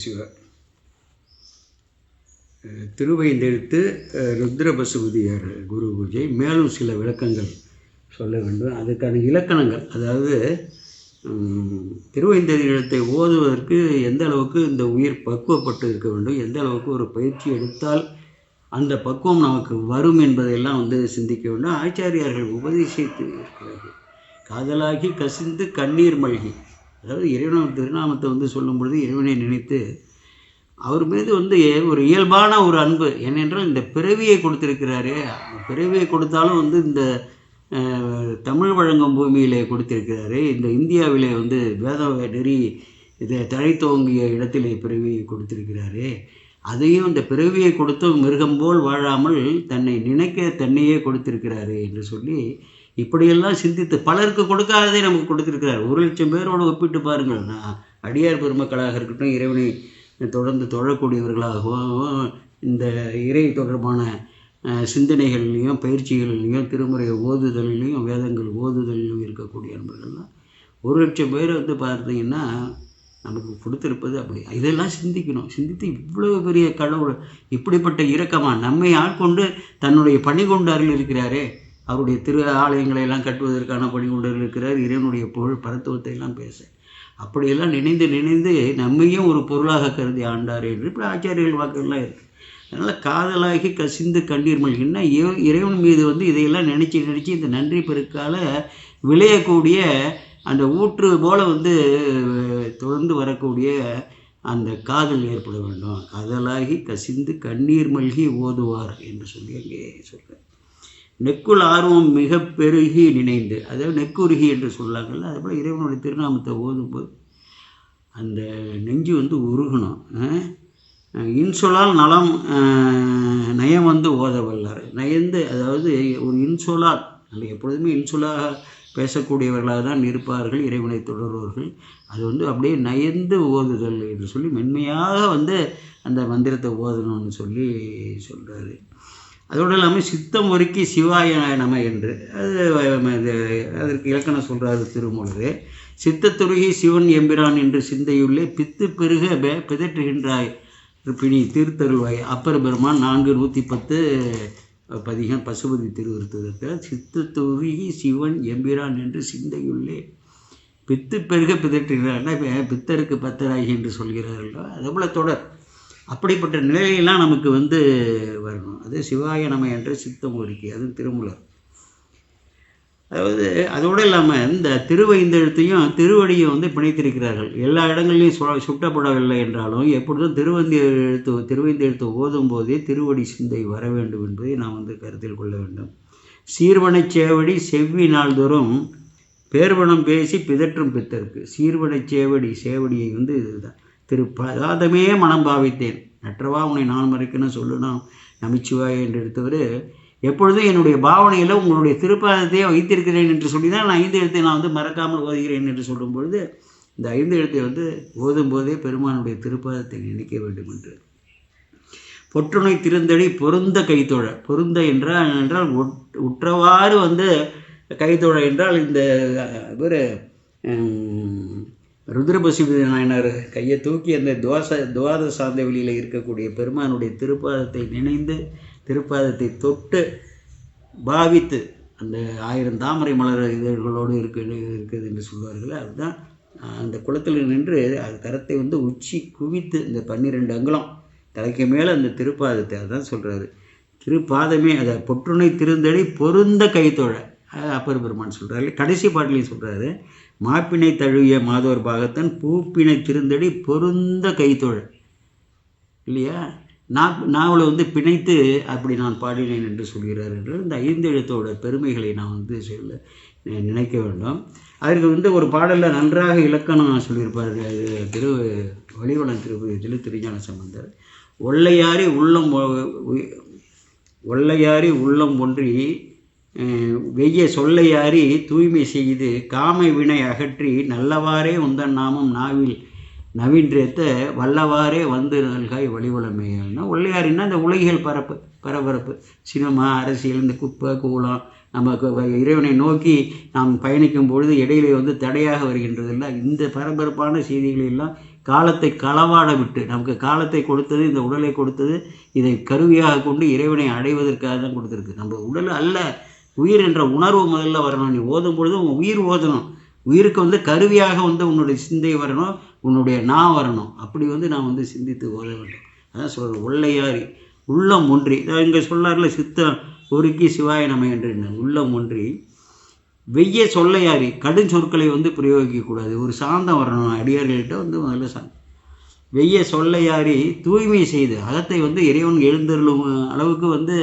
சிவ அஹ் திருவைந்தெழுத்து ருத்ரபசுபதியார் குரு பூஜை. மேலும் சில விளக்கங்கள் சொல்ல வேண்டும். அதுக்கான இலக்கணங்கள் அதாவது உம், திருவைந்தெழுத்தை ஓதுவதற்கு எந்த அளவுக்கு இந்த உயிர் பக்குவப்பட்டு இருக்க வேண்டும் எந்த அளவுக்கு ஒரு பயிற்சி எடுத்தால் அந்த பக்குவம் நமக்கு வரும் என்பதையெல்லாம் வந்து சிந்திக்க வேண்டும். ஆச்சாரியார்கள் உபதேசித்து இருக்கிறார்கள். காதலாகி கசிந்து கண்ணீர் மல்கி. அதாவது இறைவன் திருநாமத்தை வந்து சொல்லும் பொழுது இறைவனை நினைத்து அவர் மீது வந்து ஒரு இயல்பான ஒரு அன்பு ஏனென்றால் இந்த பிறவியை கொடுத்திருக்கிறாரே. பிறவியை கொடுத்தாலும் வந்து இந்த தமிழ் வழங்கும் பூமியிலே கொடுத்திருக்கிறாரு. இந்த இந்தியாவிலே வந்து வேத நெறி இதை தழைத்தோங்கிய இடத்திலே பிறவியை கொடுத்திருக்கிறாரு. அதையும் இந்த பிறவியை கொடுத்து மிருகம் போல் வாழாமல் தன்னை நினைக்க தன்னையே கொடுத்திருக்கிறாரு என்று சொல்லி இப்படியெல்லாம் சிந்தித்து பலருக்கு கொடுக்காததே நமக்கு கொடுத்துருக்கிறார். ஒரு லட்சம் பேரோடு ஒப்பிட்டு பாருங்கள். நான் அடியார் பெருமக்களாக இருக்கட்டும் இறைவனை தொடர்ந்து தொழக்கூடியவர்களாகவும் இந்த இறை தொடர்பான சிந்தனைகள்லையும் பயிற்சிகள்லையும் திருமுறை ஓதுதலிலையும் வேதங்கள் ஓதுதலிலும் இருக்கக்கூடிய நண்பர்கள்லாம் ஒரு லட்சம் பேர் வந்து பார்த்தீங்கன்னா நமக்கு கொடுத்துருப்பது அப்படி. இதெல்லாம் சிந்திக்கணும். சிந்தித்து இவ்வளோ பெரிய கடவுள் இப்படிப்பட்ட இரக்கமாக நம்மை ஆட்கொண்டு தன்னுடைய பணி கொண்டு அருள் இருக்கிறாரே. அவருடைய திரு ஆலயங்களை எல்லாம் கட்டுவதற்கான பணி கொண்டு இருக்கிறார் இறைவனுடைய புகழ் பரத்துவத்தை எல்லாம் பேச. அப்படியெல்லாம் நினைந்து நினைந்து நம்மையும் ஒரு பொருளாக கருதி ஆண்டார் என்று இப்படி ஆச்சாரியர்கள் வாக்குகள்லாம் இருக்குது அதனால் காதலாகி கசிந்து கண்ணீர் மல்கின்னா இறைவன் மீது வந்து இதையெல்லாம் நினச்சி நினச்சி இந்த நன்றி பெருக்கால் விளையக்கூடிய அந்த ஊற்று போல வந்து தொடர்ந்து வரக்கூடிய அந்த காதல் ஏற்பட வேண்டும். காதலாகி கசிந்து கண்ணீர் மல்கி ஓதுவார் என்று சொல்லி அங்கே சொல்கிறேன் நெக்குள் ஆர்வம் மிக பெருகி நினைந்து அதாவது நெக்குருகி என்று சொல்லாங்கல்ல அதே போல் இறைவனுடைய திருநாமத்தை ஓதும்போது அந்த நெஞ்சு வந்து உருகணும். இன்சொலால் நலம் நயம் வந்து ஓத வல்லார். நயந்து அதாவது ஒரு இன்சொலால் நம்ம எப்பொழுதுமே இன்சொலாக பேசக்கூடியவர்களாக தான் இருப்பார்கள் இறைவனை தொடர்பவர்கள். அது வந்து அப்படியே நயந்து ஓதுதல் என்று சொல்லி மென்மையாக வந்து அந்த மந்திரத்தை ஓதணும்னு சொல்லி சொல்கிறாரு அதோடு இல்லாமல் சித்தம் ஒருக்கி சிவாய நம என்று. அது அதற்கு இலக்கணம் சொல்கிறாரு திருமூலரே. சித்தத்துருகி சிவன் எம்பிரான் என்று சிந்தையுள்ளே பித்து பெருக பிதற்றுகின்றாய். பிணி திருத்தருள்வாய். அப்பர் பெருமான் நான்கு நூற்றி பத்து பதிகம் பசுபதி திருவிருத்தத்தில் சித்தத்துருகி சிவன் எம்பிரான் என்று சிந்தையுள்ளே பித்து பெருக பிதற்றுகிறார்னா பித்தருக்கு பத்தராகி என்று சொல்கிறார்களோ அதே போல் தொடர். அப்படிப்பட்ட நிலையெல்லாம் நமக்கு வந்து வரணும். அது சிவாய நம என்ற சித்தம் ஒருக்கி அது திருமூலர். அதாவது அதோடு இல்லாமல் இந்த திருவைந்தெழுத்தையும் திருவடியும் வந்து பிணைத்திருக்கிறார்கள். எல்லா இடங்கள்லையும் சு சுட்டப்படவில்லை என்றாலும் எப்பொழுதும் திருவந்தி எழுத்து திருவைந்தெழுத்து ஓதும் போதே திருவடி சிந்தை வர வேண்டும் என்பதை நாம் வந்து கருத்தில் கொள்ள வேண்டும். சீர்வனை சேவடி செவ்வி நாள்தோறும் பேர்வனம் பேசி பிதற்றும் பித்தருக்கு. சீர்வனை சேவடி சேவடியை வந்து இதுதான். திரு பதாதமே மனம் பாவித்தேன். நற்றவா உன்னை நான் மறைக்கணும் சொல்லுனா நமிச்சுவாய் என்று எடுத்தவர் எப்பொழுதும் என்னுடைய பாவனையில் உங்களுடைய திருப்பாதத்தையே வைத்திருக்கிறேன் என்று சொல்லி தான் நான் ஐந்து எழுத்தை நான் வந்து மறக்காமல் ஓதுகிறேன் என்று சொல்லும் பொழுது இந்த ஐந்து எழுத்தை வந்து ஓதும் போதே பெருமானுடைய திருப்பாதத்தை நினைக்க வேண்டும் என்று. பொற்றுணை திருந்தடி பொருந்த கைத்தொழ பொருந்த என்றால் என்றால் உட்- உற்றவாறு வந்து கைத்தொழ என்றால் இந்த இவர் ருத்ரபசுபதி நாயனார் கையை தூக்கி அந்த துவாச துவாத சார்ந்த வெளியில் இருக்கக்கூடிய பெருமானுடைய திருப்பாதத்தை நினைந்து திருப்பாதத்தை தொட்டு பாவித்து அந்த ஆயிரம் தாமரை மலர் இதழ்களோடு இருக்கு இருக்குது என்று சொல்வார்கள் அதுதான் அந்த குளத்தில் நின்று அது கரத்தை வந்து உச்சி குவித்து இந்த பன்னிரெண்டு அங்குலம் தலைக்கு மேலே அந்த திருப்பாதத்தை அதுதான் சொல்கிறாரு திருப்பாதமே அதை பொற்றுணை திருந்தடி பொருந்த கைத்தோழ அப்பர் பெருமான் சொல்கிறாரு கடைசி பாட்டிலையும் சொல்கிறாரு மாப்பினை தழுவிய மாதோர் பாகத்தன் பூப்பினை திருந்தடி பொருந்த கைத்தொழ. இல்லையா? நான் நாவலை வந்து பிணைத்து அப்படி நான் பாடினேன் என்று சொல்கிறார் என்று இந்த ஐந்து எழுத்தோட பெருமைகளை நான் வந்து சொல்ல நினைக்க வேண்டும். அதற்கு வந்து ஒரு பாடலில் நன்றாக இலக்கணம் சொல்லியிருப்பார். அது திரு வழிவளம் திரு திருஞான சம்பந்தர். ஒல்லையாரி உள்ளம் ஒல்லையாரி உள்ளம் ஒன்றி வெய்ய சொல்லையாறி தூய்மை செய்து காமை வினை அகற்றி நல்லவாறே உந்தன் நாமம் நாவில் நவீன்றேத்த வல்லவாறே வந்து நல்காய் வழிவளமைகள்னா ஒள்ளையாரின்னா இந்த உலகியல் பரப்பு பரபரப்பு. சினிமா அரசியல் இந்த குப்பை கூலம் நமக்கு இறைவனை நோக்கி நாம் பயணிக்கும் பொழுது இடையிலே வந்து தடையாக வருகின்றதெல்லாம் இந்த பரபரப்பான செய்திகளெல்லாம் காலத்தை களவாட விட்டு நமக்கு காலத்தை கொடுத்தது இந்த உடலை கொடுத்தது இதை கருவியாக கொண்டு இறைவனை அடைவதற்காக தான் கொடுத்துருக்கு. நம்ம உடல் அல்ல உயிர் என்ற உணர்வு முதல்ல வரணும். நீ ஓதும் பொழுது உன் உயிர் ஓதணும். உயிருக்கு வந்து கருவியாக வந்து உன்னுடைய சிந்தை வரணும். உன்னுடைய நான் வரணும். அப்படி வந்து நான் வந்து சிந்தித்து ஓத வேண்டும். அதான் சொல்கிறேன் உள்ளையாரி உள்ளம் ஒன்றி. இங்கே சொல்லார்ல சித்தம் ஒருக்கி சிவாய நம்ம என்று. உள்ளம் ஒன்றி. வெய்ய சொல்லையாரி. கடும் சொற்களை வந்து பிரயோகிக்கக்கூடாது ஒரு சாந்தம் வரணும். அடியார்கள்கிட்ட வந்து முதல்ல சா வெய்ய சொல்லையாரி தூய்மை செய்து அகத்தை வந்து இறைவன் எழுந்தருளும் அளவுக்கு வந்து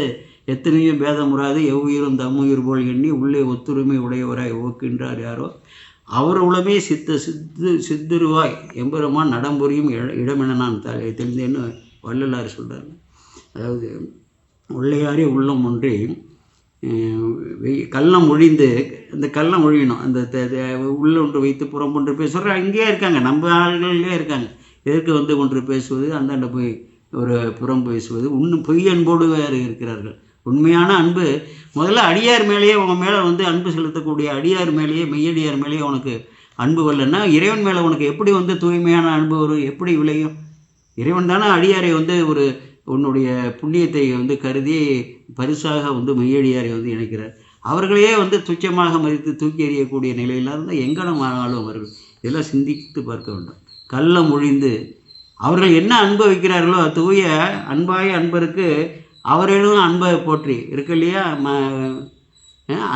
எத்தனையோ பேதமுறாது எவ்வுயிரும் தம்முயிர் போல் எண்ணி உள்ளே ஒத்துரிமை உடையவராய் ஓக்கின்றார் யாரோ. அவர் உளமே சித்த சித்து சித்திருவாய் எம்பெருமான் நடம்புரியும் இடமென நான் த தெரிந்தேன்னு வள்ளலார் சொல்கிறார் அதாவது உள்ளையாரே உள்ளம் ஒன்றி கள்ளம் ஒழிந்து அந்த கள்ளம் ஒழியணும். அந்த உள்ள ஒன்று வைத்து புறம் ஒன்று பேசுகிற அங்கேயே இருக்காங்க நம்ம ஆள்களே இருக்காங்க. எதற்கு வந்து ஒன்று பேசுவது அந்தாண்ட போய் ஒரு புறம் பேசுவது இன்னும் பொய் அன்போடு வேறு இருக்கிறார்கள். உண்மையான அன்பு. முதல்ல அடியார் மேலேயே உன் மேலே வந்து அன்பு செலுத்தக்கூடிய அடியார் மேலேயே மெய்யடியார் மேலேயே உனக்கு அன்பு வரலன்னா இறைவன் மேலே உனக்கு எப்படி வந்து தூய்மையான அன்பு வரும்? எப்படி விளையும்? இறைவன் தானே அடியாரை வந்து ஒரு உன்னுடைய புண்ணியத்தை வந்து கருதி பரிசாக வந்து மெய்யடியாரை வந்து இணைக்கிறார். அவர்களையே வந்து துச்சமாக மதித்து தூக்கி எறியக்கூடிய நிலையில் இருந்தால் எங்கனம் ஆனாலும் அவர்கள். இதெல்லாம் சிந்தித்து பார்க்க வேண்டும். கள்ளம் ஒழிந்து அவர்கள் என்ன அன்பு வைக்கிறார்களோ தூய அன்பாய அன்பருக்கு அவர்களும் அன்பை போற்றி. இருக்கு இல்லையா? ம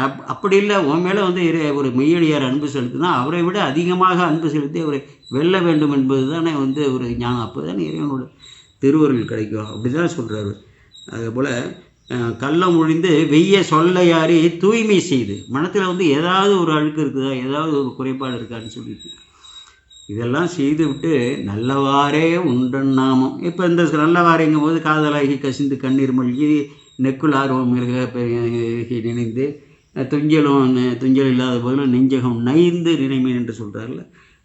அப் அப்படி இல்லை. உன் மேலே வந்து ஒரு மெய்யடியார் அன்பு செலுத்தினா அவரை விட அதிகமாக அன்பு செலுத்தி அவரை வெல்ல வேண்டும் என்பது தானே வந்து ஒரு ஞானம். அப்போ தானே இறைவனோட திருவருள் கிடைக்கும். அப்படி தான் சொல்கிறாரு அதுபோல் கள்ளம் ஒழிந்து வெய்ய சொல்லையாரி தூய்மை செய்து. மனத்தில் வந்து ஏதாவது ஒரு அழுக்கு இருக்குதா? ஏதாவது ஒரு குறைபாடு இருக்கான்னு சொல்லிட்டு. இதெல்லாம் செய்துவிட்டு நல்லவாறே உண்டன் நாமம். இப்போ இந்த நல்லவாறேங்கும் போது காதலாகி கசிந்து கண்ணீர் மூழ்கி நெக்குள் ஆர்வம் பெருகி நினைந்து துஞ்சலும் துஞ்சல் இல்லாத போதிலும் நெஞ்சகம் நைந்து நினைமேன் என்று சொல்கிறார்ல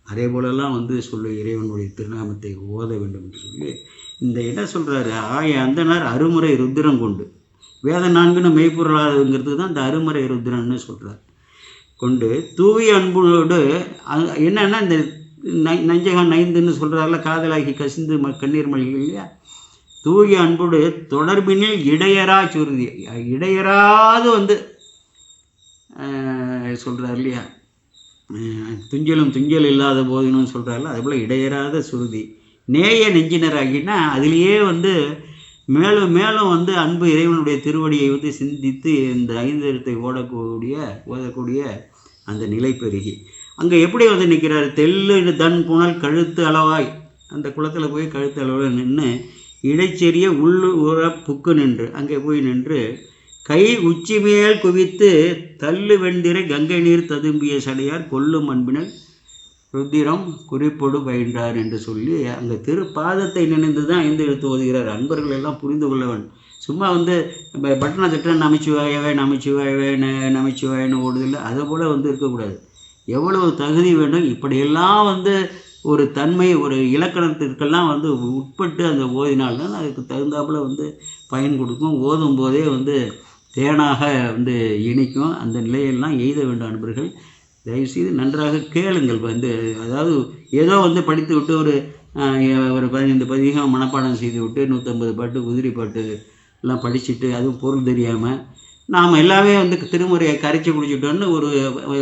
அதே போலெல்லாம் வந்து சொல்லு இறைவனுடைய திருநாமத்தை ஓத வேண்டும் என்று சொல்லி இந்த என்ன சொல்கிறாரு ஆய அந்தனர் அருமுறை ருத்திரம் கொண்டு. வேத நான்குன்னு மெய்ப்பொருளாதுங்கிறது தான் இந்த அருமுறை ருத்திரன்னு சொல்கிறார் கொண்டு தூவி அன்புகளோடு என்னென்னா இந்த நை நஞ்சகம் நைந்துன்னு சொல்கிறாரில்ல காதலாகி கசிந்து ம கண்ணீர் மொழிகள் இல்லையா? தூய அன்போடு தொடர்பினில் இடையரா சுருதி இடையராது வந்து சொல்கிறார் இல்லையா? துஞ்சலும் துஞ்சல் இல்லாத போதினும் சொல்கிறாரில்ல அதுபோல் இடையராத சுருதி. நேய நெஞ்சினராகினா அதுலேயே வந்து மேலும் மேலும் வந்து அன்பு இறைவனுடைய திருவடியை வந்து சிந்தித்து இந்த ஐந்து இடத்தை ஓடக்கூடிய ஓதக்கூடிய அந்த நிலை பெருகி. அங்கே எப்படி வந்து நிற்கிறார் தெல்லு தன் புனல் கழுத்து அளவாய். அந்த குளத்தில் போய் கழுத்து அளவில் நின்று இடைச்செறிய உள்ளு புக்கு நின்று அங்கே போய் நின்று கை உச்சி மேல் குவித்து தள்ளு வெண்டிரை கங்கை நீர் ததும்பிய சடையார் கொல்லும் அன்பினர் ருத்திரம் குறிப்பொடு பயின்றார் என்று சொல்லி அங்கே திருப்பாதத்தை நினைந்து தான் ஐந்து எழுத்து ஓதுகிறார். அன்பர்கள் எல்லாம் புரிந்து கொள்ளவன். சும்மா வந்து பட்டனை திட்டம் நமச்சிவாயவே நமச்சிவாயவே நமச்சிவாயன்னு ஓடுதில்லை. அதை போல் வந்து இருக்கக்கூடாது. எவ்வளவு தகுதி வேண்டும்? இப்படியெல்லாம் வந்து ஒரு தன்மை ஒரு இலக்கணத்திற்கெல்லாம் வந்து உட்பட்டு அந்த ஓதினால்தான் அதுக்கு தகுந்தாப்புல வந்து பயன் கொடுக்கும். ஓதும் போதே வந்து தேனாக வந்து இணைக்கும். அந்த நிலையெல்லாம் எய்த வேண்டும் அன்பர்கள். தயவுசெய்து நன்றாக கேளுங்கள். வந்து அதாவது ஏதோ வந்து படித்து விட்டு ஒரு ஒரு பதினைந்து பதிகம் மனப்பாடம் செய்து விட்டு நூற்றம்பது பாட்டு குதிரை பாட்டு எல்லாம் படிச்சுட்டு அதுவும் பொருள் தெரியாமல் நாம் எல்லாமே வந்து திருமுறையை கரைச்சி குடிச்சிட்டோன்னு ஒரு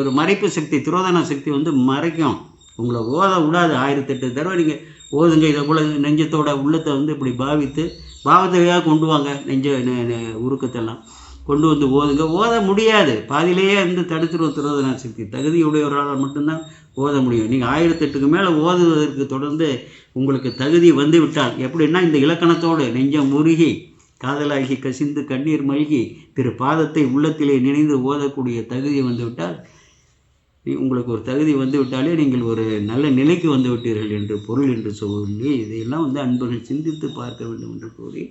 ஒரு மறைப்பு சக்தி துரோதன சக்தி வந்து மறைக்கும். உங்களை ஓத விடாது. ஆயிரத்தெட்டு தடவை நீங்கள் ஓதுங்க. இதை போல் நெஞ்சத்தோட உள்ளத்தை வந்து இப்படி பாவித்து பாவத்தையாக கொண்டு வாங்க. நெஞ்ச உருக்கத்தெல்லாம் கொண்டு வந்து ஓதுங்க. ஓத முடியாது. பாதியிலேயே வந்து தடுத்துருவோம் துரோதன சக்தி. தகுதியுடையவரால் மட்டும்தான் ஓத முடியும். நீங்கள் ஆயிரத்தெட்டுக்கு மேலே ஓதுவதற்கு தொடர்ந்து உங்களுக்கு தகுதி வந்து விட்டால் எப்படின்னா இந்த இலக்கணத்தோடு நெஞ்சம் முருகி காதலாகி கசிந்து கண்ணீர் மல்கி திரு பாதத்தை உள்ளத்திலே நினைந்து ஓதக்கூடிய தகுதி வந்துவிட்டால் உங்களுக்கு ஒரு தகுதி வந்துவிட்டாலே நீங்கள் ஒரு நல்ல நிலைக்கு வந்துவிட்டீர்கள் என்று பொருள் என்று சொல்லி இதையெல்லாம் வந்து அன்பர்கள் சிந்தித்து பார்க்க வேண்டும் என்று கூறி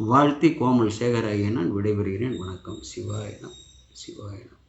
வாழ்த்தி கோமல் சேகராகிய நான் விடைபெறுகிறேன். வணக்கம். சிவாயனம் சிவாயனம்